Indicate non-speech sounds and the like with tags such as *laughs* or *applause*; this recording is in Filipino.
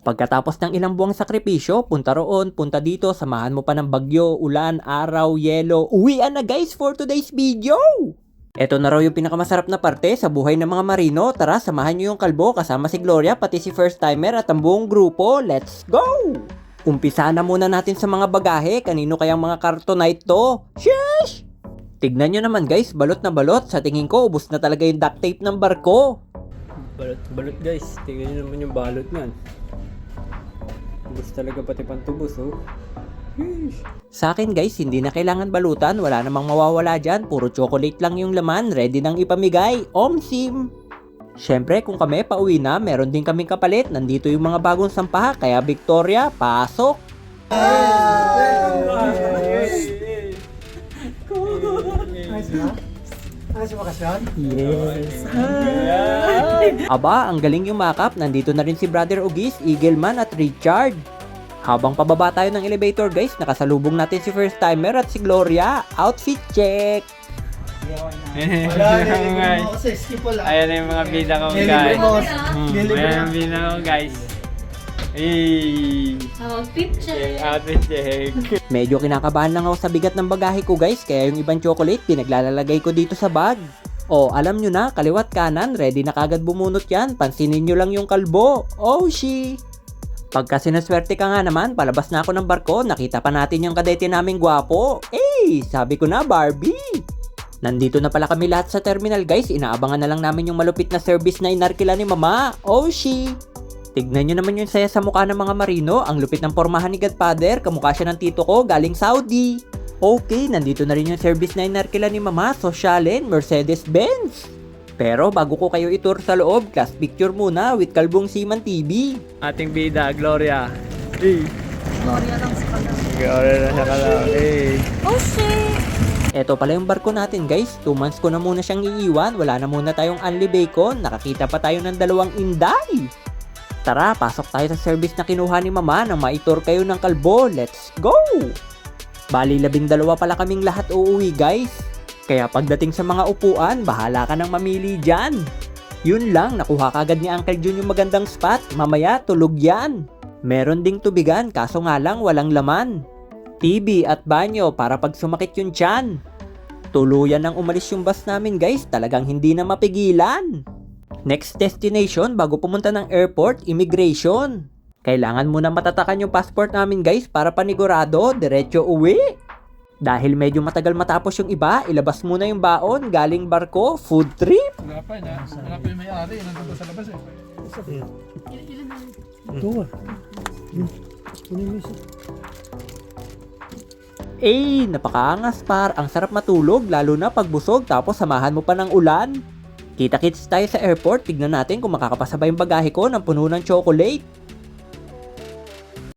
Pagkatapos ng ilang buwang sakripisyo, punta roon, punta dito, samahan mo pa ng bagyo, ulan, araw, yelo. Uwian na guys for today's video! Ito na raw yung pinakamasarap na parte sa buhay ng mga marino. Tara, samahan nyo yung kalbo kasama si Gloria, pati si first timer at ang buong grupo. Let's go! Umpisa na muna natin sa mga bagahe. Kanino kayang mga kartonite to? Sheesh! Tignan nyo naman guys, balot na balot. Sa tingin ko, ubus na talaga yung duct tape ng barko. Balot, balot guys. Tingnan nyo naman yung balot niyan. Ubus talaga pati pantubos oh. Yeesh. Sa akin guys, hindi na kailangan balutan, wala namang mawawala dyan, puro chocolate lang yung laman, ready nang ipamigay, omsim! Siyempre, kung kami pauwi na, meron din kaming kapalit, nandito yung mga bagong sampaha, kaya Victoria, pasok! Ayos? Yes! Aba, ang galing yung makeup, nandito na rin si Brother Ugis, Eagleman at Richard. Habang pababa tayo ng elevator guys, nakasalubong natin si first timer at si Gloria. Outfit check! Wala, nilibre mo skip wala. Ayan na yung mga bida ko Nilibre guys. mo. Hmm, Nilibre Ayan mo. yung bida ko guys. Hey! Outfit check. Outfit check. *laughs* Medyo kinakabahan lang ako sa bigat ng bagahe ko guys, kaya yung ibang chocolate pinaglalalagay ko dito sa bag. O, alam nyo na, kaliwat kanan, ready na kagad bumunot yan. Pansinin nyo lang yung kalbo. Oh, she! Pagka sinaswerte ka nga naman, palabas na ako ng barko, nakita pa natin yung kadete naming gwapo. Eh, sabi ko na, Barbie! Nandito na pala kami lahat sa terminal guys, inaabangan na lang namin yung malupit na service na inarkila ni Mama. Oh, she! Tignan nyo naman yung saya sa mukha ng mga marino, ang lupit ng pormahan ni Godfather, kamukha siya ng tito ko galing Saudi. Okay, nandito na rin yung service na inarkila ni Mama, Sosyalen, Mercedes-Benz. Pero bago ko kayo itur sa loob, class picture muna with Kalbong Siman TV. Ating bida, Gloria. Hey! Gloria lang sa kalam. Gloria na siya kalaw. Hey! Oh shit! Eto pala yung barko natin guys, 2 months ko na muna siyang iiwan, wala na muna tayong unli bacon, nakakita pa tayo ng dalawang inday. Tara, pasok tayo sa service na kinuha ni mama nang maitor kayo ng kalbo, let's go! Bali labing dalawa pala kaming lahat uuwi guys. Kaya pagdating sa mga upuan, bahala ka nang mamili dyan. Yun lang, nakuha kagad ni Uncle Jun yung magandang spot, mamaya tulog yan. Meron ding tubigan, kaso nga lang walang laman. TV at banyo para pag sumakit yung tiyan. Tuluyan nang umalis yung bus namin guys, talagang hindi na mapigilan. Next destination bago pumunta ng airport, immigration. Kailangan muna matatakan yung passport namin guys para panigurado, diretso uwi. Dahil medyo matagal matapos yung iba, ilabas muna yung baon, galing barko, food trip. Wala pa, na, wala pa yung may-ari, nandun pa sa labas eh. Eh, napakaangas par, ang sarap matulog lalo na pag busog tapos samahan mo pa ng ulan. Kita-kits tayo sa airport, tignan natin kung makakapasabay yung bagahe ko ng puno ng chocolate.